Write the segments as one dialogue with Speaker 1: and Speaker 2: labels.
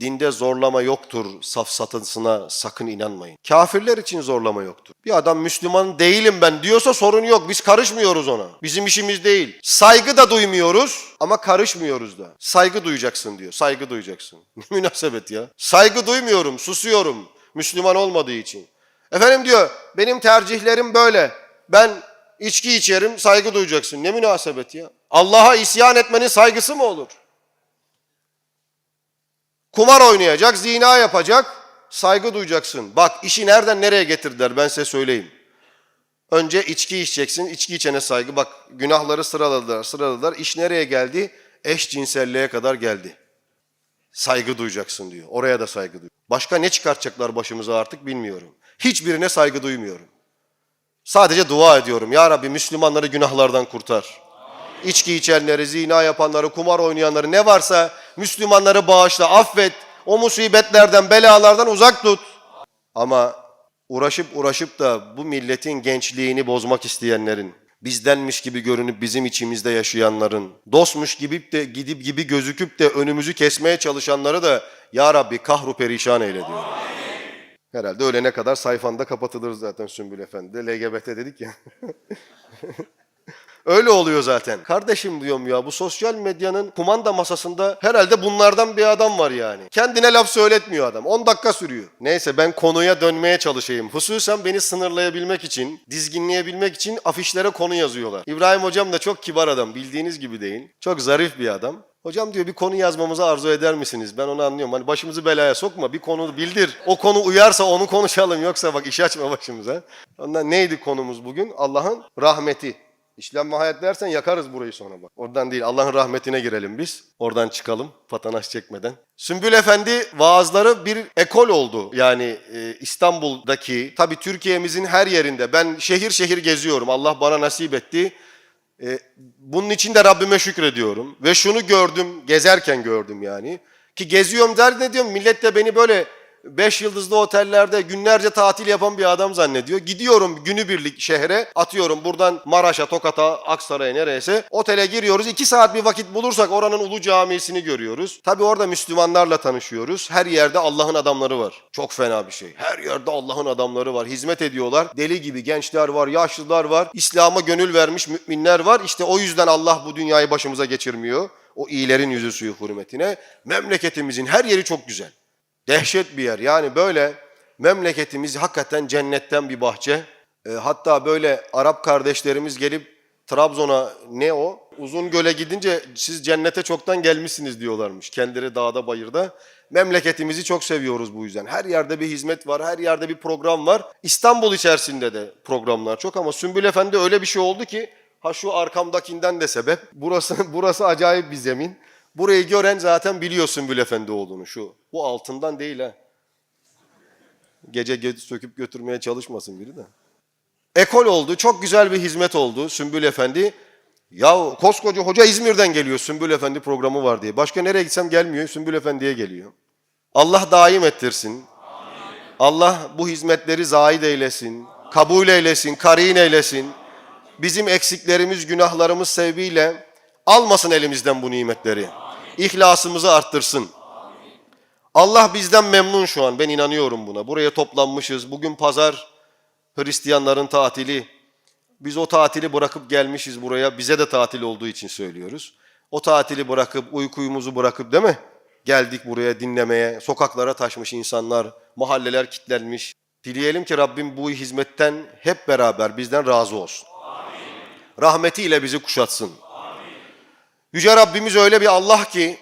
Speaker 1: Dinde zorlama yoktur safsatısına sakın inanmayın. Kafirler için zorlama yoktur. Bir adam Müslüman değilim ben diyorsa sorun yok. Biz karışmıyoruz ona. Bizim işimiz değil. Saygı da duymuyoruz ama karışmıyoruz da. Saygı duyacaksın diyor. Saygı duyacaksın. Ne münasebet ya. Saygı duymuyorum, susuyorum. Müslüman olmadığı için. Efendim diyor benim tercihlerim böyle. Ben içki içerim saygı duyacaksın. Ne münasebet ya. Allah'a isyan etmenin saygısı mı olur? Kumar oynayacak, zina yapacak, saygı duyacaksın. Bak işi nereden nereye getirdiler ben size söyleyeyim. Önce içki içeceksin, içki içene saygı. Bak günahları sıraladılar, sıraladılar. İş nereye geldi? Eşcinselliğe kadar geldi. Saygı duyacaksın diyor. Oraya da saygı duy. Başka ne çıkartacaklar başımıza artık bilmiyorum. Hiçbirine saygı duymuyorum. Sadece dua ediyorum. Ya Rabbi Müslümanları günahlardan kurtar. İçki içenleri, zina yapanları, kumar oynayanları ne varsa Müslümanları bağışla, affet. O musibetlerden, belalardan uzak tut. Ama uğraşıp uğraşıp da bu milletin gençliğini bozmak isteyenlerin, bizdenmiş gibi görünüp bizim içimizde yaşayanların, dostmuş gibi de gidip gibi gözüküp de önümüzü kesmeye çalışanları da Ya Rabbi kahru perişan eyle diyor. Herhalde ölene kadar sayfanda kapatılır zaten Sümbül Efendi LGBT dedik ya. Öyle oluyor zaten. Kardeşim diyorum ya bu sosyal medyanın kumanda masasında herhalde bunlardan bir adam var yani. Kendine laf söyletmiyor adam. 10 dakika sürüyor. Neyse ben konuya dönmeye çalışayım. Hususen beni sınırlayabilmek için, dizginleyebilmek için afişlere konu yazıyorlar. İbrahim hocam da çok kibar adam. Bildiğiniz gibi değil. Çok zarif bir adam. Hocam diyor bir konu yazmamızı arzu eder misiniz? Ben onu anlıyorum. Hani başımızı belaya sokma. Bir konu bildir. O konu uyarsa onu konuşalım. Yoksa bak iş açma başımıza. Ondan neydi konumuz bugün? Allah'ın rahmeti. İşlem ve hayat dersen yakarız burayı sonra bak. Oradan değil Allah'ın rahmetine girelim biz. Oradan çıkalım patanaş çekmeden. Sümbül Efendi vaazları bir ekol oldu. Yani e, İstanbul'daki tabii Türkiye'mizin her yerinde ben şehir şehir geziyorum. Allah bana nasip etti. E, bunun için de Rabbime şükrediyorum. Ve şunu gördüm, gezerken gördüm yani. Ki geziyorum der ne diyorum millet de beni böyle beş yıldızlı otellerde günlerce tatil yapan bir adam zannediyor. Gidiyorum günübirlik şehre atıyorum buradan Maraş'a, Tokat'a, Aksaray'a nereyse. Otele giriyoruz. iki saat bir vakit bulursak oranın Ulu Camisi'ni görüyoruz. Tabi orada Müslümanlarla tanışıyoruz. Her yerde Allah'ın adamları var. Çok fena bir şey. Her yerde Allah'ın adamları var. Hizmet ediyorlar. Deli gibi gençler var, yaşlılar var. İslam'a gönül vermiş müminler var. İşte o yüzden Allah bu dünyayı başımıza geçirmiyor. O iyilerin yüzü suyu hürmetine. Memleketimizin her yeri çok güzel. Dehşet bir yer. Yani böyle memleketimiz hakikaten cennetten bir bahçe. E, hatta böyle Arap kardeşlerimiz gelip Trabzon'a ne o? Uzun göle gidince siz cennete çoktan gelmişsiniz diyorlarmış. Kendileri dağda bayırda. Memleketimizi çok seviyoruz bu yüzden. Her yerde bir hizmet var, her yerde bir program var. İstanbul içerisinde de programlar çok ama Sümbül Efendi öyle bir şey oldu ki ha şu arkamdakinden de sebep. Burası burası acayip bir zemin. Burayı gören zaten biliyor Sümbül Efendi olduğunu şu. Bu altından değil ha. Gece ge- söküp götürmeye çalışmasın biri de. Ekol oldu, çok güzel bir hizmet oldu Sümbül Efendi. Ya koskoca hoca İzmir'den geliyor Sümbül Efendi programı var diye. Başka nereye gitsem gelmiyor, Sümbül Efendi'ye geliyor. Allah daim ettirsin. Allah bu hizmetleri zaid eylesin, kabul eylesin, karin eylesin. Bizim eksiklerimiz, günahlarımız sebebiyle almasın elimizden bu nimetleri. İhlasımızı arttırsın. Allah bizden memnun şu an. Ben inanıyorum buna. Buraya toplanmışız. Bugün pazar Hristiyanların tatili. Biz o tatili bırakıp gelmişiz buraya. Bize de tatil olduğu için söylüyoruz. O tatili bırakıp, uykumuzu bırakıp değil mi? Geldik buraya dinlemeye. Sokaklara taşmış insanlar, mahalleler kilitlenmiş. Dileyelim ki Rabbim bu hizmetten hep beraber bizden razı olsun. Rahmetiyle bizi kuşatsın. Yüce Rabbimiz öyle bir Allah ki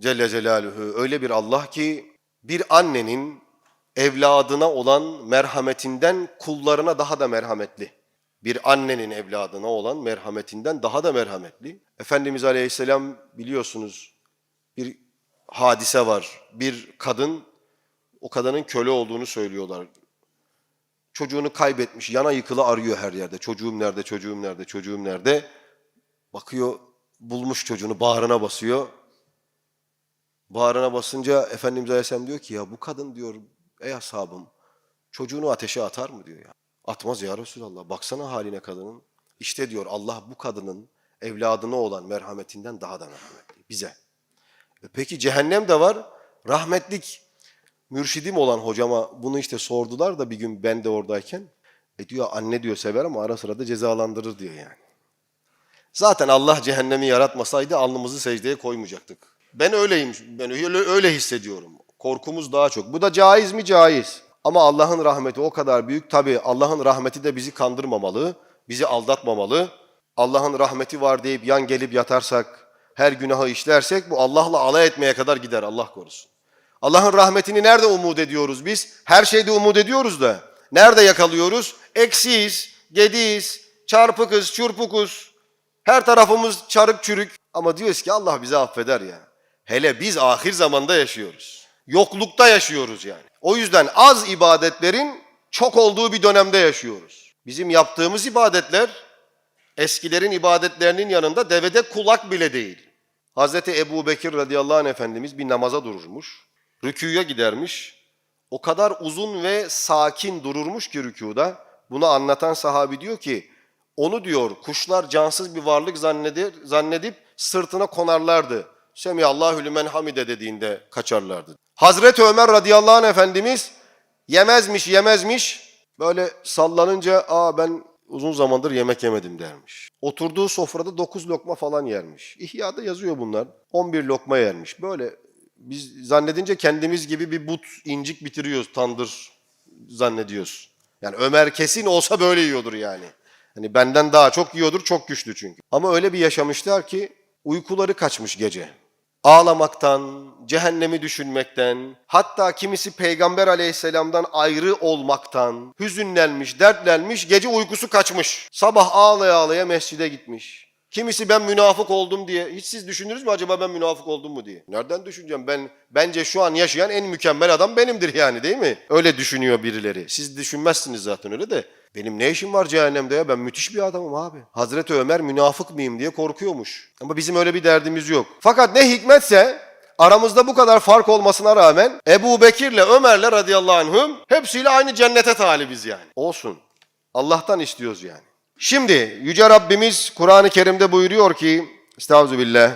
Speaker 1: Celle Celaluhu öyle bir Allah ki bir annenin evladına olan merhametinden kullarına daha da merhametli. Bir annenin evladına olan merhametinden daha da merhametli. Efendimiz Aleyhisselam biliyorsunuz bir hadise var. Bir kadın o kadının köle olduğunu söylüyorlar. Çocuğunu kaybetmiş, yana yıkılı arıyor her yerde. Çocuğum nerede, çocuğum nerede, çocuğum nerede? Bakıyor, bulmuş çocuğunu, bağrına basıyor. Bağrına basınca Efendimiz Aleyhisselam diyor ki ya bu kadın diyor ey ashabım çocuğunu ateşe atar mı diyor ya. Atmaz ya Resulallah. Baksana haline kadının. İşte diyor Allah bu kadının evladına olan merhametinden daha da merhametli. Bize. E Peki cehennem de var. Rahmetlik mürşidim olan hocama bunu işte sordular da bir gün ben de oradayken. E diyor anne diyor sever ama ara sıra da cezalandırır diyor yani. Zaten Allah cehennemi yaratmasaydı alnımızı secdeye koymayacaktık. Ben öyleyim, ben öyle, öyle hissediyorum. Korkumuz daha çok. Bu da caiz mi? Caiz. Ama Allah'ın rahmeti o kadar büyük. Tabii Allah'ın rahmeti de bizi kandırmamalı, bizi aldatmamalı. Allah'ın rahmeti var deyip yan gelip yatarsak, her günahı işlersek bu Allah'la alay etmeye kadar gider Allah korusun. Allah'ın rahmetini nerede umut ediyoruz biz? Her şeyde umut ediyoruz da. Nerede yakalıyoruz? Eksiyiz, gediyiz, çarpıkız, çurpukuz. Her tarafımız çarık çürük. Ama diyoruz ki Allah bizi affeder ya. Hele biz ahir zamanda yaşıyoruz. Yoklukta yaşıyoruz yani. O yüzden az ibadetlerin çok olduğu bir dönemde yaşıyoruz. Bizim yaptığımız ibadetler eskilerin ibadetlerinin yanında devede kulak bile değil. Hazreti Ebu Bekir radıyallahu anh Efendimiz bir namaza dururmuş. Rüküye gidermiş. O kadar uzun ve sakin dururmuş ki rükuda. Bunu anlatan sahabi diyor ki, onu diyor kuşlar cansız bir varlık zannedir, zannedip sırtına konarlardı. Semiyallahu lümen hamide dediğinde kaçarlardı. Hazreti Ömer radıyallahu anh Efendimiz yemezmiş yemezmiş böyle sallanınca aa ben uzun zamandır yemek yemedim dermiş. Oturduğu sofrada 9 lokma falan yermiş. İhya'da yazıyor bunlar. 11 lokma yermiş. Böyle biz zannedince kendimiz gibi bir but incik bitiriyoruz tandır zannediyoruz. Yani Ömer kesin olsa böyle yiyordur yani. Hani benden daha çok yiyordur, çok güçlü çünkü. Ama öyle bir yaşamışlar ki uykuları kaçmış gece. Ağlamaktan, cehennemi düşünmekten, hatta kimisi Peygamber aleyhisselamdan ayrı olmaktan, hüzünlenmiş, dertlenmiş, gece uykusu kaçmış. Sabah ağlaya ağlaya mescide gitmiş. Kimisi ben münafık oldum diye. Hiç siz düşündünüz mü acaba ben münafık oldum mu diye? Nereden düşüneceğim? Ben bence şu an yaşayan en mükemmel adam benimdir yani değil mi? Öyle düşünüyor birileri. Siz düşünmezsiniz zaten öyle de. Benim ne işim var cehennemde ya? Ben müthiş bir adamım abi. Hazreti Ömer münafık mıyım diye korkuyormuş. Ama bizim öyle bir derdimiz yok. Fakat ne hikmetse aramızda bu kadar fark olmasına rağmen Ebu Bekir'le Ömer'le radıyallahu anhüm hepsiyle aynı cennete talibiz yani. Olsun. Allah'tan istiyoruz yani. Şimdi Yüce Rabbimiz Kur'an-ı Kerim'de buyuruyor ki Estağfirullah.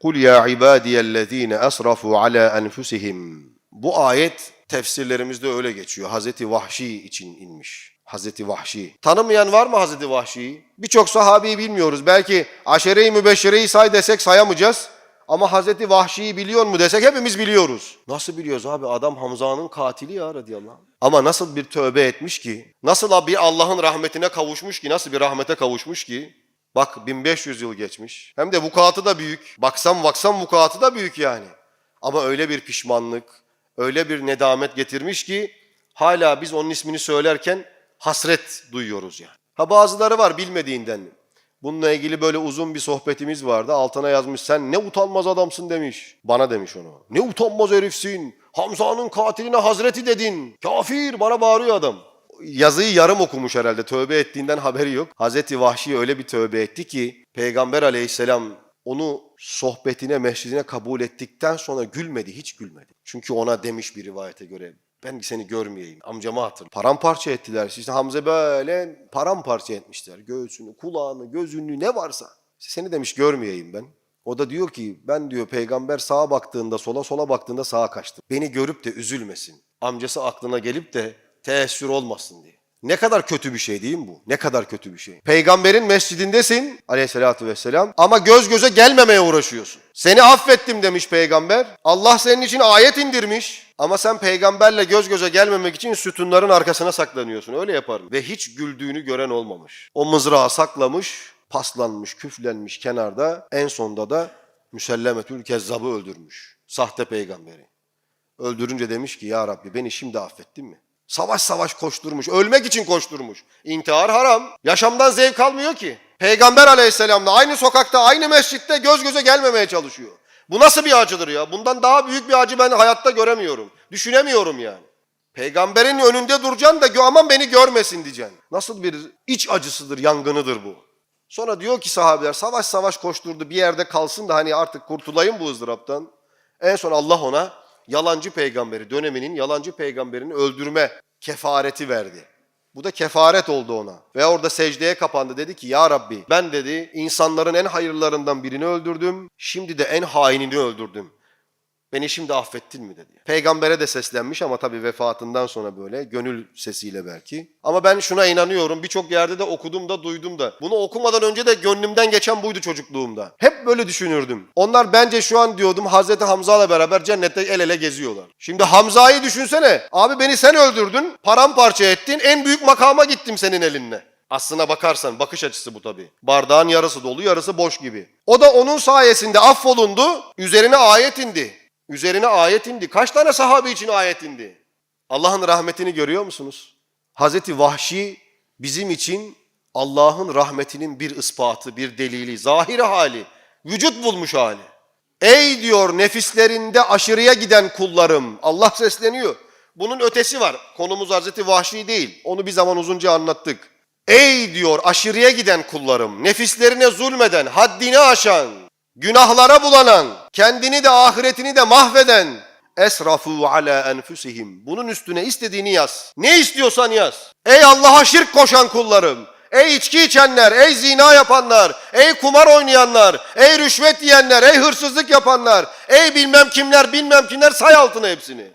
Speaker 1: Kul ya ibadiyellezine asrafu ala enfusihim. Bu ayet tefsirlerimizde öyle geçiyor. Hazreti Vahşi için inmiş. Hazreti Vahşi. Tanımayan var mı Hazreti Vahşi'yi? Birçok sahabeyi bilmiyoruz. Belki aşere-i mübeşşereyi say desek sayamayacağız. Ama Hazreti Vahşi'yi biliyor mu desek hepimiz biliyoruz. Nasıl biliyoruz abi? Adam Hamza'nın katili ya radıyallahu anh. Ama nasıl bir tövbe etmiş ki? Nasıl bir Allah'ın rahmetine kavuşmuş ki? Nasıl bir rahmete kavuşmuş ki? Bak 1500 yıl geçmiş. Hem de vukuatı da büyük. Baksam baksam vukuatı da büyük yani. Ama öyle bir pişmanlık, öyle bir nedamet getirmiş ki hala biz onun ismini söylerken hasret duyuyoruz yani. Ha bazıları var bilmediğinden. Bununla ilgili böyle uzun bir sohbetimiz vardı. Altına yazmış sen ne utanmaz adamsın demiş. Bana demiş onu. Ne utanmaz herifsin. Hamza'nın katiline hazreti dedin. Kafir bana bağırıyor adam. Yazıyı yarım okumuş herhalde. Tövbe ettiğinden haberi yok. Hazreti Vahşi öyle bir tövbe etti ki Peygamber aleyhisselam onu sohbetine, mescidine kabul ettikten sonra gülmedi, hiç gülmedi. Çünkü ona demiş bir rivayete göre ben seni görmeyeyim. Amcamı hatır. Paramparça ettiler. İşte Hamza böyle paramparça etmişler. Göğsünü, kulağını, gözünü ne varsa. Seni demiş görmeyeyim ben. O da diyor ki ben diyor peygamber sağa baktığında sola sola baktığında sağa kaçtı. Beni görüp de üzülmesin. Amcası aklına gelip de teessür olmasın diye. Ne kadar kötü bir şey değil mi bu? Ne kadar kötü bir şey. Peygamberin mescidindesin aleyhissalatü vesselam ama göz göze gelmemeye uğraşıyorsun. Seni affettim demiş peygamber. Allah senin için ayet indirmiş. Ama sen peygamberle göz göze gelmemek için sütunların arkasına saklanıyorsun. Öyle yaparım. Ve hiç güldüğünü gören olmamış. O mızrağı saklamış, paslanmış, küflenmiş kenarda. En sonda da Müsellemetül Kezzab'ı öldürmüş. Sahte peygamberi. Öldürünce demiş ki ya Rabbi beni şimdi affettin mi? Savaş savaş koşturmuş, ölmek için koşturmuş. İntihar haram. Yaşamdan zevk almıyor ki. Peygamber aleyhisselamla aynı sokakta, aynı mescitte göz göze gelmemeye çalışıyor. Bu nasıl bir acıdır ya? Bundan daha büyük bir acı ben hayatta göremiyorum. Düşünemiyorum yani. Peygamberin önünde duracaksın da "Gö- aman beni görmesin diyeceksin. Nasıl bir iç acısıdır, yangınıdır bu. Sonra diyor ki sahabeler savaş savaş koşturdu bir yerde kalsın da hani artık kurtulayım bu ızdıraptan. En son Allah ona yalancı peygamberi, döneminin yalancı peygamberini öldürme kefareti verdi. Bu da kefaret oldu ona. Ve orada secdeye kapandı. Dedi ki ya Rabbi ben dedi insanların en hayırlarından birini öldürdüm. Şimdi de en hainini öldürdüm. Beni şimdi affettin mi dedi. Peygambere de seslenmiş ama tabii vefatından sonra böyle gönül sesiyle belki. Ama ben şuna inanıyorum. Birçok yerde de okudum da duydum da. Bunu okumadan önce de gönlümden geçen buydu çocukluğumda. Hep böyle düşünürdüm. Onlar bence şu an diyordum Hazreti Hamza'la beraber cennette el ele geziyorlar. Şimdi Hamza'yı düşünsene. Abi beni sen öldürdün, paramparça ettin, en büyük makama gittim senin elinle. Aslına bakarsan bakış açısı bu tabii. Bardağın yarısı dolu yarısı boş gibi. O da onun sayesinde affolundu. Üzerine ayet indi. Üzerine ayet indi. Kaç tane sahabe için ayet indi? Allah'ın rahmetini görüyor musunuz? Hazreti Vahşi bizim için Allah'ın rahmetinin bir ispatı, bir delili, zahiri hali, vücut bulmuş hali. Ey diyor nefislerinde aşırıya giden kullarım. Allah sesleniyor. Bunun ötesi var. Konumuz Hazreti Vahşi değil. Onu bir zaman uzunca anlattık. Ey diyor aşırıya giden kullarım, nefislerine zulmeden, haddini aşan, günahlara bulanan, kendini de ahiretini de mahveden, esrafu ala enfusihim. Bunun üstüne istediğini yaz. Ne istiyorsan yaz. Ey Allah'a şirk koşan kullarım, ey içki içenler, ey zina yapanlar, ey kumar oynayanlar, ey rüşvet yiyenler, ey hırsızlık yapanlar, ey bilmem kimler, bilmem kimler say altına hepsini.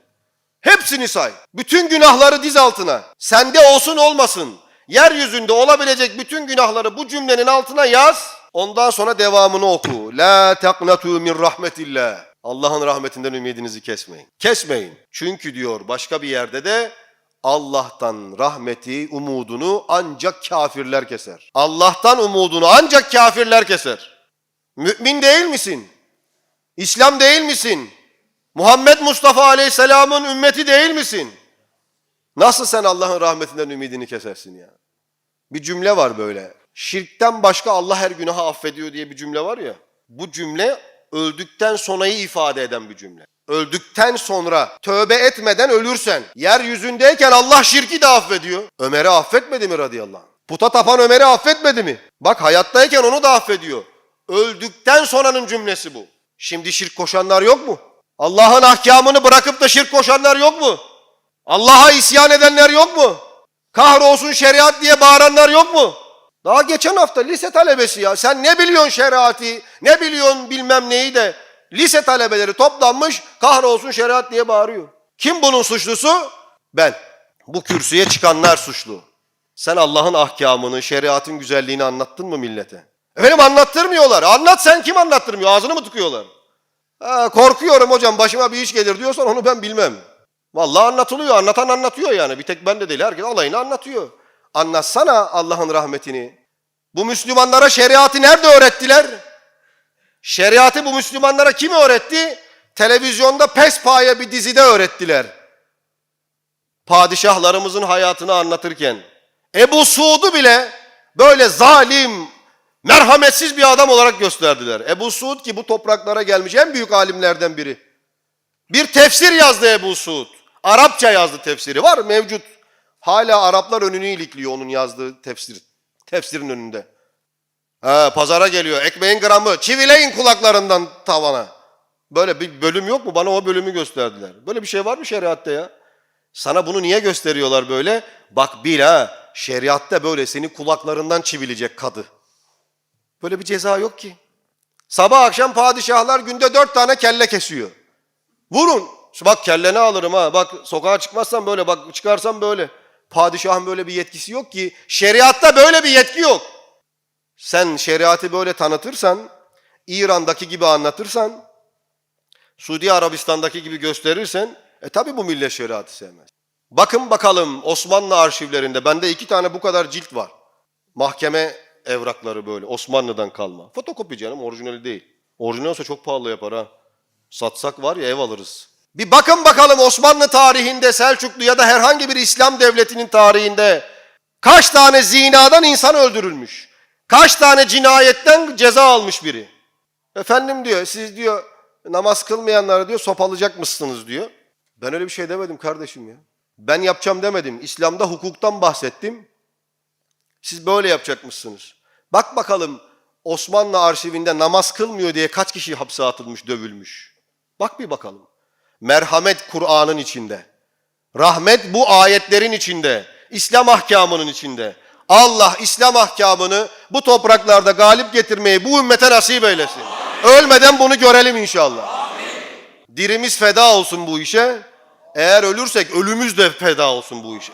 Speaker 1: Hepsini say. Bütün günahları diz altına. Sende olsun olmasın. Yeryüzünde olabilecek bütün günahları bu cümlenin altına yaz. Ondan sonra devamını oku. La taqnatu min rahmetillah. Allah'ın rahmetinden ümidinizi kesmeyin. Kesmeyin. Çünkü diyor başka bir yerde de Allah'tan rahmeti, umudunu ancak kafirler keser. Allah'tan umudunu ancak kafirler keser. Mümin değil misin? İslam değil misin? Muhammed Mustafa Aleyhisselam'ın ümmeti değil misin? Nasıl sen Allah'ın rahmetinden ümidini kesersin ya? Bir cümle var böyle. Şirkten başka Allah her günahı affediyor diye bir cümle var ya. Bu cümle öldükten sonrayı ifade eden bir cümle. Öldükten sonra tövbe etmeden ölürsen yeryüzündeyken Allah şirki de affediyor. Ömer'i affetmedi mi radıyallahu anh? Puta tapan Ömer'i affetmedi mi? Bak hayattayken onu da affediyor. Öldükten sonranın cümlesi bu. Şimdi şirk koşanlar yok mu? Allah'ın ahkamını bırakıp da şirk koşanlar yok mu? Allah'a isyan edenler yok mu? Kahrolsun şeriat diye bağıranlar yok mu? Daha geçen hafta lise talebesi ya. Sen ne biliyorsun şeriatı, ne biliyorsun bilmem neyi de. Lise talebeleri toplanmış kahrolsun şeriat diye bağırıyor. Kim bunun suçlusu? Ben. Bu kürsüye çıkanlar suçlu. Sen Allah'ın ahkamını, şeriatın güzelliğini anlattın mı millete? Efendim anlattırmıyorlar. Anlat sen kim anlattırmıyor? Ağzını mı tıkıyorlar? Ha, korkuyorum hocam başıma bir iş gelir diyorsan onu ben bilmem. Vallahi anlatılıyor. Anlatan anlatıyor yani. Bir tek ben de değil. Herkes alayını anlatıyor. Anlatsana Allah'ın rahmetini. Bu Müslümanlara şeriatı nerede öğrettiler? Şeriatı bu Müslümanlara kim öğretti? Televizyonda pespaya bir dizide öğrettiler. Padişahlarımızın hayatını anlatırken. Ebu Suud'u bile böyle zalim, merhametsiz bir adam olarak gösterdiler. Ebu Suud ki bu topraklara gelmiş en büyük alimlerden biri. Bir tefsir yazdı Ebu Suud. Arapça yazdı tefsiri. Var mevcut. Hala Araplar önünü ilikliyor onun yazdığı tefsir. Tefsirin önünde. Ha, pazara geliyor. Ekmeğin gramı. Çivileyin kulaklarından tavana. Böyle bir bölüm yok mu? Bana o bölümü gösterdiler. Böyle bir şey var mı şeriatta ya? Sana bunu niye gösteriyorlar böyle? Bak bil ha. Şeriatta böyle seni kulaklarından çivilecek kadı. Böyle bir ceza yok ki. Sabah akşam padişahlar günde dört tane kelle kesiyor. Vurun. Bak kelleni alırım ha. Bak sokağa çıkmazsan böyle bak çıkarsan böyle. Padişahın böyle bir yetkisi yok ki. Şeriatta böyle bir yetki yok. Sen şeriatı böyle tanıtırsan, İran'daki gibi anlatırsan, Suudi Arabistan'daki gibi gösterirsen, e tabi bu millet şeriatı sevmez. Bakın bakalım Osmanlı arşivlerinde, bende iki tane bu kadar cilt var. Mahkeme evrakları böyle, Osmanlı'dan kalma. Fotokopi canım, orijinali değil. Orijinal olsa çok pahalı yapar ha. Satsak var ya ev alırız. Bir bakın bakalım Osmanlı tarihinde, Selçuklu ya da herhangi bir İslam devletinin tarihinde kaç tane zinadan insan öldürülmüş? Kaç tane cinayetten ceza almış biri? Efendim diyor, siz diyor namaz kılmayanlara diyor sopalayacak mısınız diyor. Ben öyle bir şey demedim kardeşim ya. Ben yapacağım demedim. İslam'da hukuktan bahsettim. Siz böyle yapacakmışsınız. Bak bakalım Osmanlı arşivinde namaz kılmıyor diye kaç kişi hapse atılmış, dövülmüş. Bak bir bakalım. Merhamet Kur'an'ın içinde. Rahmet bu ayetlerin içinde. İslam ahkamının içinde. Allah İslam ahkamını bu topraklarda galip getirmeyi bu ümmete nasip eylesin. Ölmeden bunu görelim inşallah. Dirimiz feda olsun bu işe. Eğer ölürsek ölümüz de feda olsun bu işe.